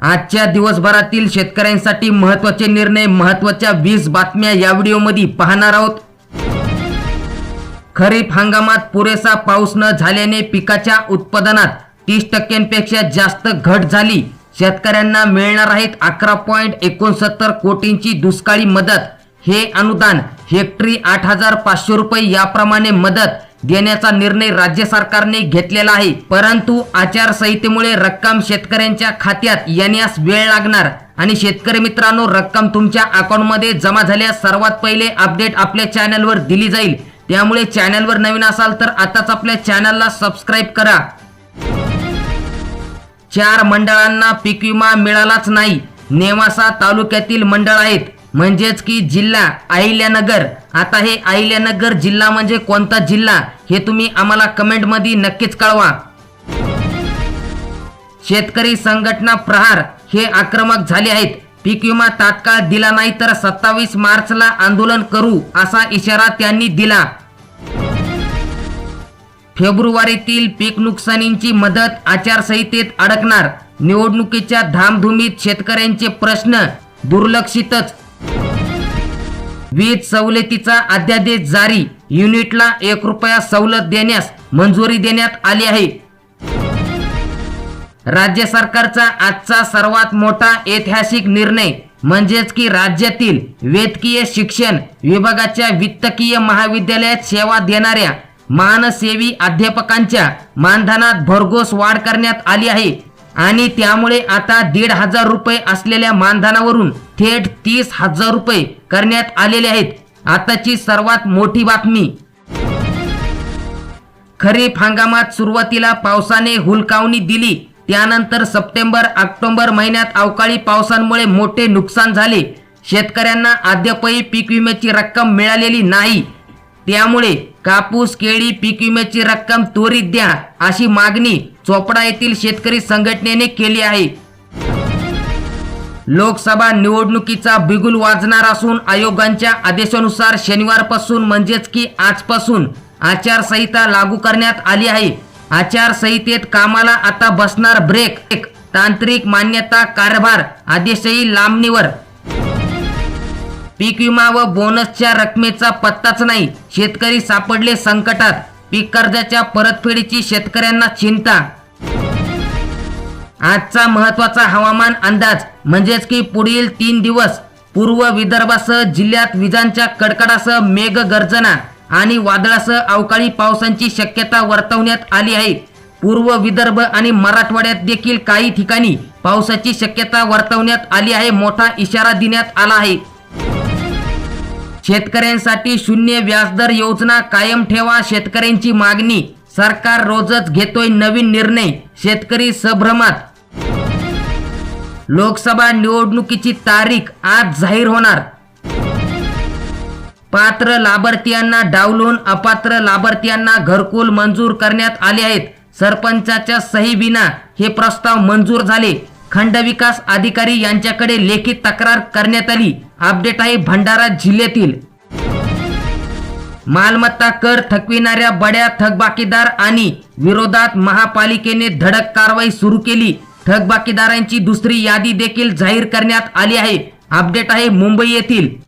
आजच्या दिवसभरातील शेतकऱ्यांसाठी महत्त्वाचे निर्णय महत्त्वाच्या वीस बातम्या या व्हिडिओमध्ये पाहणार आहोत. खरीप हंगामात पुरेसा पाऊस न झाल्याने पिकाच्या उत्पादनात तीस टक्क्यांपेक्षा जास्त घट झाली. शेतकऱ्यांना मिळणार आहेत अकरा पॉईंट एकोणसत्तर कोटींची दुष्काळी मदत. हे अनुदान हेक्टरी आठ हजार पाचशे रुपये याप्रमाणे मदत. देण्याचा निर्णय राज्य सरकारने घेतलेला आहे. परंतु आचारसंहितेमुळे रक्कम शेतकऱ्यांच्या खात्यात येण्यास वेळ लागणार आणि शेतकरी मित्रांनो रक्कम तुमच्या अकाउंटमध्ये जमा झाल्यास सर्वात पहिले अपडेट आपल्या चॅनलवर दिली जाईल. त्यामुळे चॅनलवर नवीन असाल तर आताच आपल्या चॅनलला सबस्क्राईब करा. चार मंडळांना पीक विमा मिळालाच नाही. नेवासा तालुक्यातील मंडळ आहेत. म्हणजेच की जिल्हा अहिल्यानगर. आता हे अहिल्यानगर जिल्हा म्हणजे कोणता जिल्हा? हे तुम्ही आम्हाला कमेंटमध्ये नक्कीच कळवा. शेतकरी संघटना प्रहार हे आक्रमक झाले आहेत. पीक विमा तात्काळ दिला नाही तर सत्तावीस मार्चला आंदोलन करू असा इशारा त्यांनी दिला. फेब्रुवारीतील पीक नुकसानींची मदत आचारसंहितेत अडकणार. निवडणुकीच्या धामधुमीत शेतकऱ्यांचे प्रश्न दुर्लक्षितच. वीज सवलतीचा अध्यादेश जारी. युनिटला एक रुपया सवलत देण्यास मंजुरी देण्यात आली आहे. राज्य सरकारचा आजचा सर्वात मोठा ऐतिहासिक निर्णय म्हणजेच की राज्यातील वैद्यकीय शिक्षण विभागाच्या वित्तकीय महाविद्यालयात सेवा देणाऱ्या मानसेवी अध्यापकांच्या मानधनात भरघोस वाढ करण्यात आली आहे. आणि त्यामुळे आता दीड हजार रुपये असलेल्या मानधनावरून थेट तीस हजार रुपये करण्यात आलेले आहेत. आताची सर्वात मोठी बातमी. खरीप हंगामात सुरुवातीला पावसाने हुलकावणी दिली. त्यानंतर सप्टेंबर ऑक्टोबर महिन्यात अवकाळी पावसांमुळे मोठे नुकसान झाले. शेतकऱ्यांना अद्यापही पीक विम्याची रक्कम मिळालेली नाही. त्यामुळे कापूस केळी पीक विम्याची रक्कम त्वरित द्या अशी मागणी चोपडा येथील शेतकरी संघटनेने केली आहे. लोकसभा निवडणुकीचा बिगुल वाजणार असून आयोगांच्या आदेशानुसार शनिवारपासून म्हणजेच की आजपासून आचारसंहिता लागू करण्यात आली आहे. आचारसंहितेत कामाला आता बसणार ब्रेक तांत्रिक मान्यता कारभार आदेशही लांबणीवर पीक विमा व बोनसच्या रकमेचा पत्ताच नाही. शेतकरी सापडले संकटात. पीक कर्जाच्या परतफेडीची शेतकऱ्यांना चिंता. आजचा महत्त्वाचा हवामान अंदाज म्हणजेच की पुढील तीन दिवस पूर्व विदर्भासह जिल्ह्यात विजांच्या कडकडासह मेघ गर्जना आणि वादळासह अवकाळी पावसांची शक्यता वर्तवण्यात आली आहे. पूर्व विदर्भ आणि मराठवाड्यात देखील काही ठिकाणी पावसाची शक्यता वर्तवण्यात आली आहे मोठा इशारा देण्यात आला आहे. शेतकऱ्यांसाठी शून्य व्याजदर योजना कायम ठेवा शेतकऱ्यांची मागणी. सरकार रोजच घेतोय नवीन निर्णय शेतकरी संभ्रमात लोकसभा निवडणुकीची तारीख आज जाहीर होणार. पात्र लाभार्थ्यांना डावलून अपात्र लाभार्थ्यांना घरकुल मंजूर करण्यात आले आहेत. सरपंचाच्या सही विना हे प्रस्ताव मंजूर झाले. खंडविकास अधिकारी यांच्याकडे लेखी तक्रार करण्यात आली. अपडेट आहे भंडारा जिल्ह्यातील. मालमत्ता कर थकविणाऱ्या बड्या थकबाकीदार आणि विरोधात महापालिकेने धडक कारवाई सुरू केली. थकबाकीदारांची दुसरी यादी देखील जाहीर करण्यात आली आहे. अपडेट आहे मुंबई येथील.